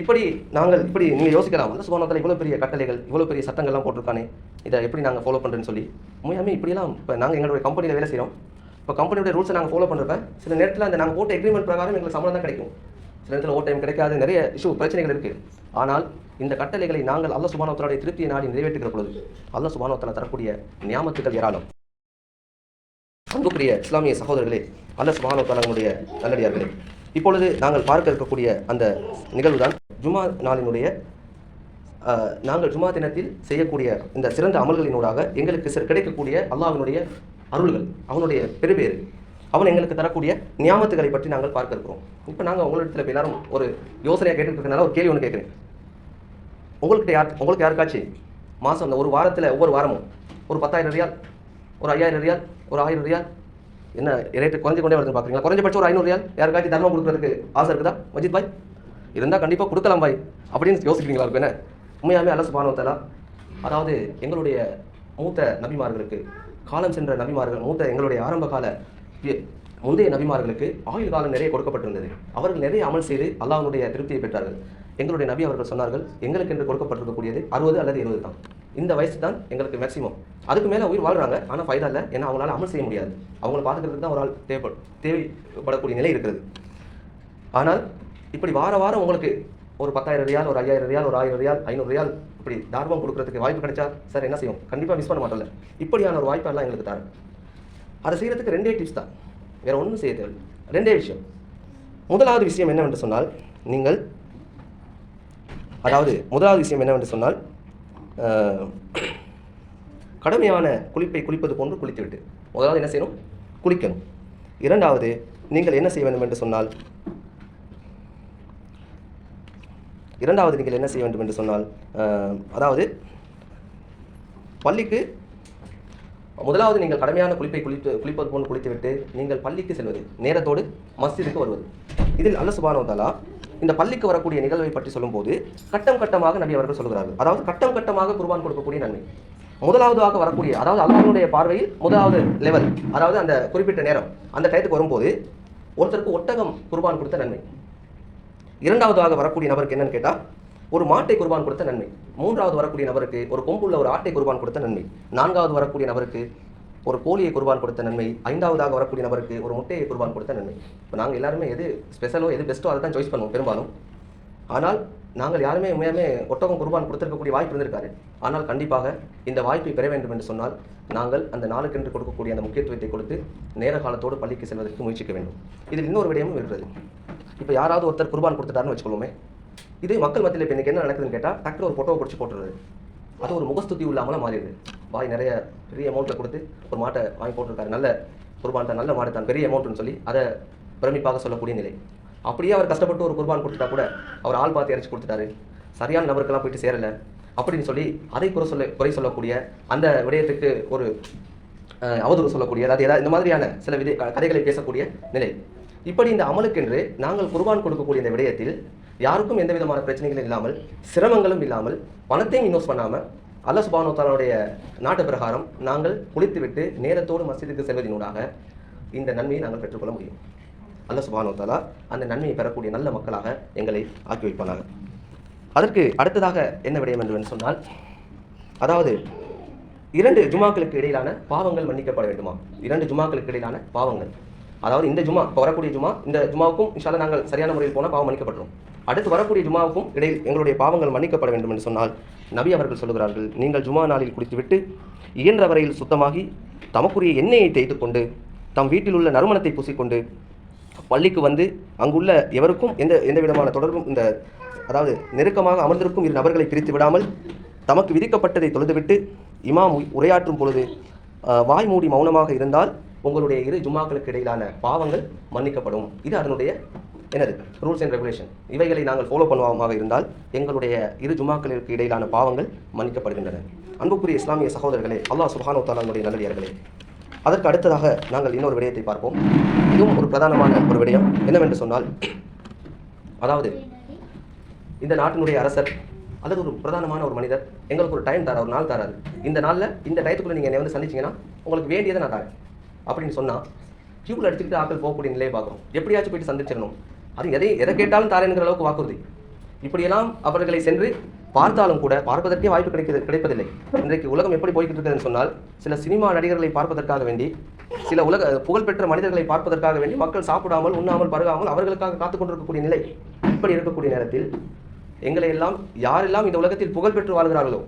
இப்படி நாங்கள் இப்படி நீங்கள் யோசிக்கலாம். வந்து சுபானத்தில் இவ்வளோ பெரிய கட்டளைகள் இவ்வளோ பெரிய சட்டங்கள்லாம் போட்டிருக்கானே. இதை எப்படி நாங்கள் ஃபாலோ பண்ணுறேன்னு சொல்லி. உண்மையாமே இப்படியெல்லாம் இப்போ நாங்கள் எங்களுடைய கம்பெனியில் வேலை செய்கிறோம் இப்போ கம்பெனியோட ரூல்ஸை நாங்கள் ஃபாலோ பண்ணுறப்ப சில நேரத்தில் அந்த நாங்கள் போட்ட எக்ரிமெண்ட் பிரகாரம் எங்களுக்கு சம்பளம் தான் கிடைக்கும். சில நேரத்தில் ஓ டைம் கிடைக்காது நிறைய இஷ்யூ பிரச்சனைகள் இருக்குது ஆனால் இந்த கட்டளைகளை நாங்கள் அல்ல சுபானோத்தலுடைய திருப்தியை நாடி நிறைவேற்றுகிற பொழுது அல்ல சுபானோத்தலா தரக்கூடிய நியாமத்துக்கள் ஏராளம். அன்புக்குரிய இஸ்லாமிய சகோதரர்களே அல்ல சுபானோத்தலங்களுடைய நல்லடியார்களே. இப்பொழுது நாங்கள் பார்க்க இருக்கக்கூடிய அந்த நிகழ்வு தான் ஜுமா நாளினுடைய நாங்கள் ஜுமா தினத்தில் செய்யக்கூடிய இந்த சிறந்த அமல்களினூடாக எங்களுக்கு சிற- கிடைக்கக்கூடிய அல்லாவினுடைய அருள்கள் அவனுடைய பெருபேறு அவன் எங்களுக்கு தரக்கூடிய நியாமத்துகளை பற்றி நாங்கள் பார்க்க இருக்கிறோம். இப்போ நாங்கள் உங்களிடத்தில் இப்போ எல்லாரும் ஒரு யோசனையாக கேட்டுட்டு ஒரு கேள்வி ஒன்று கேட்குறேன். உங்கள்கிட்ட யார் உங்களுக்கு யாருக்காச்சும் மாதம் அந்த ஒரு வாரத்தில் ஒவ்வொரு வாரமும் ஒரு பத்தாயிரம் ரியால் ஒரு ஐயாயிரம் ரியால் ஒரு ஆயிரம் ரியால் என்ன ரேட்டு குறைஞ்சு கொண்டே வருது பார்க்குறீங்களா குறைஞ்சபட்சம் ஒரு ஐநூறு ரியால் யாருக்காச்சும் தர்மம் கொடுக்குறதுக்கு ஆசை இருக்குதா? மஜித் பாய்? இருந்தால் கண்டிப்பாக கொடுக்கலாம் பாய். அப்படின்னு யோசிக்கிறீங்களா இருக்கும் என்ன? உண்மையாமே அல்ல சுபானுவத்தலா அதாவது எங்களுடைய மூத்த நபிமார்களுக்கு காலம் சென்ற நபிமார்கள் மூத்த எங்களுடைய ஆரம்ப கால முந்தைய நபிமார்களுக்கு ஆயுள் காலம் நிறைய கொடுக்கப்பட்டிருந்தது. அவர்கள் நிறைய அமல் செய்து அல்லாஹ்வுடைய திருப்தியை பெற்றார்கள். எங்களுடைய நபி அவர்கள் சொன்னார்கள் எங்களுக்கு என்று கொடுக்கப்பட்டிருக்கக்கூடியது அறுபது அல்லது இருபது தான். இந்த வயசு தான் எங்களுக்கு மேக்ஸிமம் அதுக்கு மேலே உயிர் வாழ்றாங்க. ஆனால் ஃபைதா இல்லை. ஏன்னா அவங்களால அமல் செய்ய முடியாது. அவங்கள பார்த்துக்கிறதுக்கு தான் ஒரு ஆள் தேவைப்படும் தேவைப்படக்கூடிய நிலை இருக்கிறது ஆனால் இப்படி வார வாரம் உங்களுக்கு ஒரு பத்தாயிரம் ரியால் ஒரு ஐயாயிரம் ரியால் ஒரு ஆயிரம் ரியால் ஐநூறு ரியால் இப்படி தார்மம் கொடுக்கறதுக்கு வாய்ப்பு கிடைச்சா சார் என்ன செய்யும்? கண்டிப்பாக மிஸ் பண்ண மாட்டோம்ல. இப்படியான ஒரு வாய்ப்பெல்லாம் எங்களுக்கு தரேன் அதை செய்கிறதுக்கு ரெண்டே டிப்ஸ் தான். வேற ஒன்றும் செய்ய தேவை ரெண்டே விஷயம். முதலாவது விஷயம் என்னவென்று சொன்னால் நீங்கள் அதாவது முதலாவது விஷயம் என்னவென்று சொன்னால் கடுமையான குளிப்பை குளிப்பது போன்று குளித்துவிட்டு. முதலாவது என்ன செய்யணும்? குளிக்கணும். இரண்டாவது நீங்கள் என்ன செய்ய வேண்டும் என்று சொன்னால் இரண்டாவது நீங்கள் என்ன செய்ய வேண்டும் என்று சொன்னால் அதாவது பள்ளிக்கு முதலாவது நீங்கள் கடமையான குளிப்பை குளித்து குளிப்பது போன்று குளித்துவிட்டு நீங்கள் பள்ளிக்கு செல்வது நேரத்தோடு மஸ்ஜிதுக்கு வருவது. இதில் அல்ல சுபானவதாலா இந்த பள்ளிக்கு வரக்கூடிய நிகழ்வை பற்றி சொல்லும்போது கட்டம் கட்டமாக நபி அவர்கள் சொல்கிறார்கள் அதாவது கட்டம் கட்டமாக குர்பான் கொடுக்கக்கூடிய நன்மை. முதலாவதாக வரக்கூடிய அதாவது அல்லாஹனுடைய பார்வையில் முதலாவது லெவல் அதாவது அந்த குறிப்பிட்ட நேரம் அந்த டயத்துக்கு வரும்போது ஒருத்தருக்கு ஒட்டகம் குர்பான் கொடுத்த நன்மை. இரண்டாவதாக வரக்கூடிய நபருக்கு என்னன்னு கேட்டால் ஒரு மாட்டை குர்பான் கொடுத்த நன்மை. மூன்றாவது வரக்கூடிய நபருக்கு ஒரு கொம்புள்ள ஒரு ஆட்டை குர்பான் கொடுத்த நன்மை. நான்காவது வரக்கூடிய நபருக்கு ஒரு கோழியை குருபான் கொடுத்த நன்மை ஐந்தாவதாக வரக்கூடிய நபருக்கு ஒரு முட்டையை குருபான் கொடுத்த நன்மை. இப்போ நாங்கள் எல்லாருமே எது ஸ்பெஷலோ எது பெஸ்ட்டோ அதை தான் சாய்ஸ் பண்ணுவோம் பெரும்பாலும். ஆனால் நாங்கள் யாருமே உண்மையாமே ஒட்டகம் குருபான் கொடுத்துருக்கக்கூடிய வாய்ப்பு இருந்திருக்காரு ஆனால் கண்டிப்பாக இந்த வாய்ப்பை பெற வேண்டும் என்று சொன்னால் நாங்கள் அந்த நாளுக்கென்று கொடுக்கக்கூடிய அந்த முக்கியத்துவத்தை கொடுத்து நேர காலத்தோடு பள்ளிக்கு செல்வதற்கு முயற்சிக்க வேண்டும். இதில் இன்னொரு விடயமும் இருக்கிறது. இப்போ யாராவது ஒருத்தர் குருபான் கொடுத்துட்டாருன்னு வச்சுக்கொள்ளுமே இது மக்கள் மத்தியில் இப்போ இன்றைக்கி என்ன நடக்குதுன்னு கேட்டால் டக்குனு ஒரு ஃபோட்டோவை பிடிச்சி போட்டுருது அது ஒரு முகஸ்துதி இல்லாமல் மாறிடுது. வாய் நிறைய பெரிய அமௌண்ட்டில் கொடுத்து ஒரு மாட்டை வாங்கி போட்டிருக்காரு. நல்ல குர்பான் தான் நல்ல மாடு தான் பெரிய அமௌண்ட்னு சொல்லி அதை பிரமிப்பாக சொல்லக்கூடிய நிலை. அப்படியே அவர் கஷ்டப்பட்டு ஒரு குர்பான் கொடுத்துட்டா கூட அவர் ஆள் பார்த்து இறச்சி கொடுத்துட்டாரு. சரியான நபருக்கெல்லாம் போயிட்டு சேரலை. அப்படின்னு சொல்லி அதை குறை சொல்ல குறை சொல்லக்கூடிய அந்த விடயத்துக்கு ஒரு அவதூறு சொல்லக்கூடிய அதாவது ஏதாவது இந்த மாதிரியான சில விதை க- கதைகளை பேசக்கூடிய நிலை. இப்படி இந்த அமலுக்கென்று நாங்கள் குர்பான் கொடுக்கக்கூடிய இந்த விடயத்தில் யாருக்கும் எந்த விதமான பிரச்சனைகளும் இல்லாமல் சிரமங்களும் இல்லாமல் பணத்தையும் இன்வெஸ்ட் பண்ணாமல் அல்ல சுபானுத்தாலுடைய நாட்டு பிரகாரம் நாங்கள் குளித்துவிட்டு நேரத்தோடு மசிதுக்கு செல்வதனூடாக இந்த நன்மையை நாங்கள் பெற்றுக்கொள்ள முடியும். அல்ல சுபானுத்தாலா அந்த நன்மையை பெறக்கூடிய நல்ல மக்களாக எங்களை ஆக்கி வைப்பார்கள் அதற்கு அடுத்ததாக என்ன விடயம் என்று சொன்னால் அதாவது இரண்டு ஜுமாக்களுக்கு இடையிலான பாவங்கள் மன்னிக்கப்பட வேண்டுமா? இரண்டு ஜுமாக்களுக்கு இடையிலான பாவங்கள். அதாவது இந்த ஜுமா இப்போ வரக்கூடிய ஜுமா இந்த ஜுமாவுக்கும் இன்ஷால நாங்கள் சரியான முறையில் போனால் பாவம் மன்னிக்கப்பட்டுரும். அடுத்து வரக்கூடிய ஜுமாவுக்கும் இடையில் எங்களுடைய பாவங்கள் மன்னிக்கப்பட வேண்டும் என்று சொன்னால் நபி அவர்கள் சொல்லுகிறார்கள் நீங்கள் ஜுமா நாளில் குடித்துவிட்டு இயன்ற வரையில் சுத்தமாகி தமக்குரிய எண்ணெயை தேய்த்து கொண்டு தம் வீட்டில் உள்ள நறுமணத்தை பூசிக்கொண்டு பள்ளிக்கு வந்து அங்குள்ள எவருக்கும் எந்த எந்த விதமான தொடர்பும் இந்த அதாவது நெருக்கமாக அமர்ந்திருக்கும் இரு நபர்களை பிரித்து விடாமல் தமக்கு விதிக்கப்பட்டதை தொழுதுவிட்டு இமாம் உரையாற்றும் பொழுது வாய் மூடி மௌனமாக இருந்தால் உங்களுடைய இரு ஜும்மாக்களுக்கு இடையிலான பாவங்கள் மன்னிக்கப்படும். இது அதனுடைய என்னது? ரூல்ஸ் அண்ட் ரெகுலேஷன் இவைகளை நாங்கள் ஃபாலோ பண்ணுவோமாக இருந்தால் எங்களுடைய இரு ஜுமாக்களுக்கு இடையிலான பாவங்கள் மன்னிக்கப்படுகின்றன. அன்புக்குரிய இஸ்லாமிய சகோதரர்களே அல்லாஹ் சுப்ஹானஹு தாலானுடைய நல்லடியார்களே. அதற்கு அடுத்ததாக நாங்கள் இன்னொரு விடயத்தை பார்ப்போம். இதுவும் ஒரு பிரதானமான ஒரு விடயம். என்னவென்று சொன்னால் அதாவது இந்த நாட்டினுடைய அரசர் அல்லது ஒரு பிரதானமான ஒரு மனிதர் எங்களுக்கு ஒரு டைம் தரார் ஒரு நாள் தராரு. இந்த நாளில் இந்த டயத்துக்குள்ளே நீங்கள் என்னை வந்து சந்திச்சிங்கன்னா உங்களுக்கு வேண்டியதை நான் தரேன். அப்படின்னு சொன்னால் கியூவில் அடிச்சுக்கிட்டு ஆக்கள் போகக்கூடிய நிலையை பார்க்குறோம். எப்படியாச்சும் போயிட்டு சந்திச்சிடணும். அது எதை எதை கேட்டாலும் தாரேங்கிற அளவுக்கு வாக்குறுதி. இப்படியெல்லாம் அவர்களை சென்று பார்த்தாலும் கூட பார்ப்பதற்கே வாய்ப்பு கிடைக்கிறது கிடைப்பதில்லை. இன்றைக்கு உலகம் எப்படி போய்கிட்டு இருக்குதுன்னு சொன்னால் சில சினிமா நடிகர்களை பார்ப்பதற்காக வேண்டி சில உலக புகழ்பெற்ற மனிதர்களை பார்ப்பதற்காக வேண்டி மக்கள் சாப்பிடாமல் உண்ணாமல் பருகாமல் அவர்களுக்காக காத்துக் கொண்டிருக்கக்கூடிய நிலை இப்படி இருக்கக்கூடிய நேரத்தில் எங்களை எல்லாம் யாரெல்லாம் இந்த உலகத்தில் புகழ் பெற்று வாழ்கிறார்களோ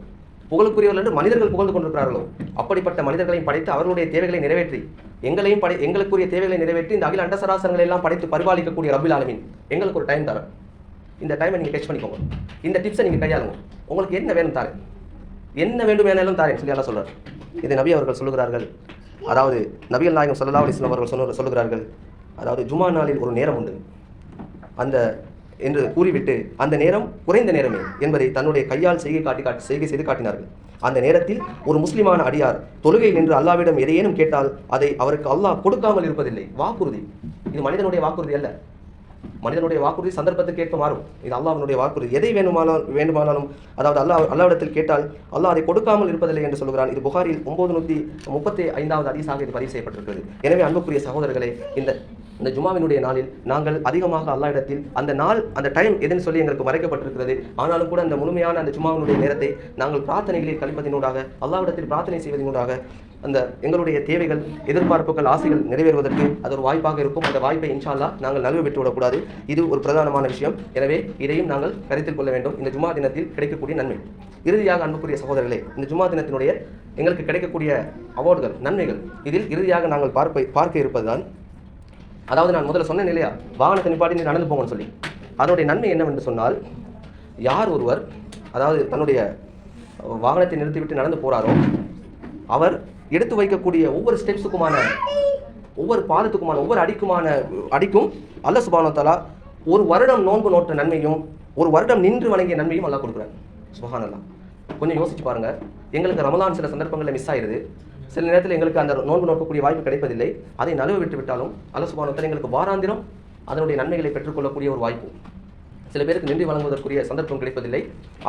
புகழுக்குரியவர்கள் என்று மனிதர்கள் புகழ்ந்து கொண்டிருக்கிறார்களோ அப்படிப்பட்ட மனிதர்களையும் படைத்து அவர்களுடைய தேவைகளை நிறைவேற்றி எங்களையும் படை எங்களுக்குரிய தேவைகளை நிறைவேற்றி இந்த அகில அண்டசராசனங்களை எல்லாம் படைத்து பரிபாலிக்கக்கூடிய ரபில் ஆலமின். எங்களுக்கு ஒரு டைம் தரேன். இந்த டைமை நீங்கள் டெச் பண்ணிக்கோங்க. இந்த டிப்ஸை நீங்கள் கையாளுங்க. உங்களுக்கு என்ன வேணும் தாரேன். என்ன வேண்டும் வேணாலும் தாரேன் சொல்லி எல்லாம் சொல்கிறார் இதை நபி அவர்கள் சொல்லுகிறார்கள். அதாவது நபிகள் நாயகம் ஸல்லல்லாஹு அலைஹி அவர்கள் சொன்ன சொல்லுகிறார்கள். அதாவது ஜுமா நாளில் ஒரு நேரம் உண்டு. அந்த என்று கூறிவிட்டு அந்த நேரம் குறைந்த நேரமே என்பதை தன்னுடைய கையால் செய்கை காட்டி காட்டி செய்கை செய்து காட்டினார்கள். அந்த நேரத்தில் ஒரு முஸ்லிமான அடியார் தொழுகை நின்று அல்லாவிடம் எதையேனும் கேட்டால் அதை அவருக்கு அல்லாஹ் கொடுக்காமல் இருப்பதில்லை. வாக்குறுதி. இது மனிதனுடைய வாக்குறுதி அல்ல. மனிதனுடைய வாக்குறுதி சந்தர்ப்பத்துக்கு மாறும். இது அல்லாஹ்வினுடைய வாக்குறுதி. எதை வேணுமானாலும் வேண்டுமானாலும் அதாவது அல்லாஹ் அல்லாவிடத்தில் கேட்டால் அல்லாஹ் அதை கொடுக்காமல் இருப்பதில்லை என்று சொல்கிறான் இது புகாரில் ஒன்பது நூற்றி முப்பத்தி ஐந்தாவது அதிசாக இது பதிவு செய்யப்பட்டிருக்கிறது. எனவே அன்புக்குரிய சகோதரர்களே இந்த இந்த ஜுமாவினுடைய நாளில் நாங்கள் அதிகமாக அல்லா இடத்தில் அந்த நாள் அந்த டைம் எதுன்னு சொல்லி எங்களுக்கு மறைக்கப்பட்டிருக்கிறது. ஆனாலும் கூட அந்த முழுமையான அந்த ஜுமாவினுடைய நேரத்தை நாங்கள் பிரார்த்தனைகளில் கழிப்பதினூடாக அல்லாவிடத்தில் பிரார்த்தனை செய்வதனூடாக அந்த எங்களுடைய தேவைகள் எதிர்பார்ப்புகள் ஆசைகள் நிறைவேறுவதற்கு அது ஒரு வாய்ப்பாக இருக்கும். அந்த வாய்ப்பை இன்ஷால்லா நாங்கள் நழுவ விட்டு விடக்கூடாது இது ஒரு பிரதானமான விஷயம். எனவே இதையும் நாங்கள் கருத்தில் கொள்ள வேண்டும். இந்த ஜுமா தினத்தில் கிடைக்கக்கூடிய நன்மை. இறுதியாக அன்புக்குரிய சகோதரர்களே இந்த ஜுமா தினத்தினுடைய எங்களுக்கு கிடைக்கக்கூடிய அவார்டுகள் நன்மைகள் இதில் இறுதியாக நாங்கள் பார்ப்பை பார்க்க இருப்பதுதான் அதாவது நான் முதல்ல சொன்னேன் இல்லையா? வாகனத்தை நிப்பாட்டி நீ நடந்து போங்கன்னு சொல்லி. அதனுடைய நன்மை என்னவென்று சொன்னால் யார் ஒருவர் அதாவது தன்னுடைய வாகனத்தை நிறுத்திவிட்டு நடந்து போகிறாரோ அவர் எடுத்து வைக்கக்கூடிய ஒவ்வொரு ஸ்டெப்ஸுக்குமான ஒவ்வொரு பாதத்துக்குமான ஒவ்வொரு அடிக்குமான அடிக்கும் அல்ல சுபானத்தாலா ஒரு வருடம் நோன்பு நோட்ட நன்மையும் ஒரு வருடம் நின்று வணங்கிய நன்மையும் அல்லா கொடுக்குறேன் சுபஹானல்லாம் கொஞ்சம் யோசிச்சு பாருங்கள் எங்களுக்கு ரமலான் சில சந்தர்ப்பங்களில் மிஸ் ஆயிடுது சில நேரத்தில் எங்களுக்கு அந்த நோன்பு நோக்கக்கூடிய வாய்ப்பு கிடைப்பதில்லை. அதை நழுவ விட்டு விட்டாலும் அல்ல எங்களுக்கு வாராந்திரம் அதனுடைய நன்மைகளை பெற்றுக்கொள்ளக்கூடிய ஒரு வாய்ப்பு. சில பேருக்கு நின்று வழங்குவதற்குரிய சந்தர்ப்பம் கிடைப்பதில்லை.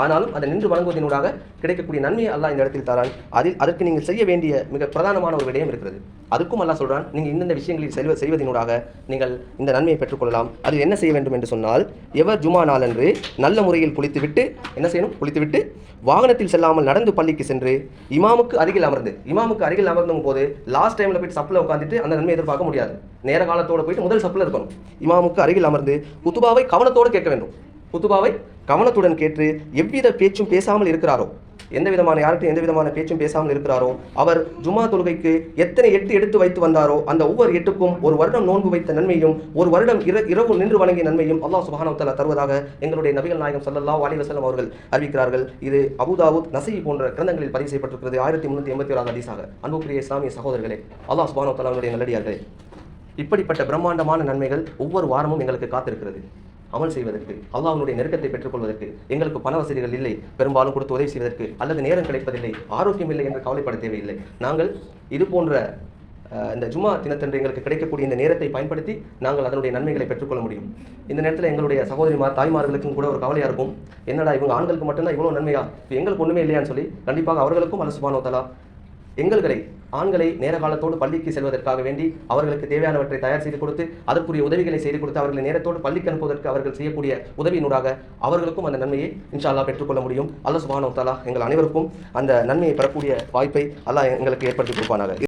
ஆனாலும் அதை நின்று வழங்குவதனூடாக கிடைக்கக்கூடிய நன்மையை அல்லா இந்த இடத்தில் தரான். அதில் அதற்கு நீங்கள் செய்ய வேண்டிய மிக பிரதானமான ஒரு விடயம் இருக்கிறது. அதுக்கும் அல்லா சொல்கிறான் நீங்கள் இந்தந்த விஷயங்களில் செல்வ செய்வதனூடாக நீங்கள் இந்த நன்மையை பெற்றுக்கொள்ளலாம். அது என்ன செய்ய வேண்டும் என்று சொன்னால் எவர் ஜுமா நாளன்று நல்ல முறையில் குளித்துவிட்டு என்ன செய்யணும்? குளித்துவிட்டு வாகனத்தில் செல்லாமல் நடந்து பள்ளிக்கு சென்று இமாமுக்கு அருகில் அமர்ந்து இமாமுக்கு அருகில் அமர்ந்தும் போது லாஸ்ட் டைமில் போயிட்டு சப்பில் உட்காந்துட்டு அந்த நன்மை எதிர்பார்க்க முடியாது. நேர காலத்தோடு போயிட்டு முதல் சப்பில் இருக்கணும். இமாமுக்கு அருகில் அமர்ந்து குத்துபாவை கவனத்தோடு கேட்க வேண்டும். குத்துபாவை கவனத்துடன் கேட்டு எவ்வித பேச்சும் பேசாமல் இருக்கிறாரோ எந்த விதமான யார்கிட்டும் எந்த விதமான பேச்சும் பேசாமல் இருக்கிறாரோ அவர் ஜுமா தொழுகைக்கு எத்தனை எட்டு எடுத்து வைத்து வந்தாரோ அந்த ஒவ்வொரு எட்டுக்கும் ஒரு வருடம் நோன்பு வைத்த நன்மையும் ஒரு வருடம் இர இரவு நின்று வணங்கிய நன்மையும் அல்லாஹ் சுப்ஹானஹு தருவதாக எங்களுடைய நபிகள் நாயகம் சல்லல்லா அலைஹி வசலம் அவர்கள் அறிவிக்கிறார்கள். இது அபுதாவுத் நசீ போன்ற கிரந்தங்களில் பதிவு செய்யப்பட்டிருக்கிறது. ஆயிரத்தி முன்னூற்றி எண்பத்தி ஓராவது அதிசாக அன்புக்குரிய இஸ்லாமிய சகோதரர்களே அல்லாஹ் சுப்ஹானஹு வ நல்லடியார்களே இப்படிப்பட்ட பிரம்மாண்டமான நன்மைகள் ஒவ்வொரு வாரமும் எங்களுக்கு காத்திருக்கிறது. அமல் செய்வதற்கு அல்லாஹனுடைய நெருக்கத்தை பெற்றுக்கொள்வதற்கு எங்களுக்கு பண வசதிகள் இல்லை பெரும்பாலும் கொடுத்து உதவி செய்வதற்கு அல்லது நேரம் கிடைப்பதில்லை ஆரோக்கியம் இல்லை என்று கவலைப்பட தேவையில்லை. நாங்கள் இது போன்ற இந்த ஜுமா தினத்தன்று எங்களுக்கு கிடைக்கக்கூடிய இந்த நேரத்தை பயன்படுத்தி நாங்கள் அதனுடைய நன்மைகளை பெற்றுக்கொள்ள முடியும். இந்த நேரத்தில் எங்களுடைய சகோதரிமார் தாய்மார்களுக்கும் கூட ஒரு கவலையாக இருக்கும். என்னடா இவங்க ஆண்களுக்கு மட்டும்தான் இவ்வளோ நன்மையா? இப்போ எங்களுக்கு ஒன்றுமே இல்லையான்னு சொல்லி கண்டிப்பாக அவர்களுக்கும் அல்ல தலா எங்கள்களை ஆண்களை நேர காலத்தோடு பள்ளிக்கு செல்வதற்காக வேண்டி அவர்களுக்கு தேவையானவற்றை தயார் செய்து கொடுத்து அதற்குரிய உதவிகளை செய்து கொடுத்து அவர்களை நேரத்தோடு பள்ளிக்கு அனுப்புவதற்கு அவர்கள் செய்யக்கூடிய உதவியினூடாக அவர்களுக்கும் அந்த நன்மையை இன்ஷால்லா பெற்றுக்கொள்ள முடியும். அல்ல சுபானோ தாலா எங்கள் அனைவருக்கும் அந்த நன்மையை பெறக்கூடிய வாய்ப்பை அல்லாஹ் எங்களுக்கு ஏற்படுத்தி கொடுப்பானாக.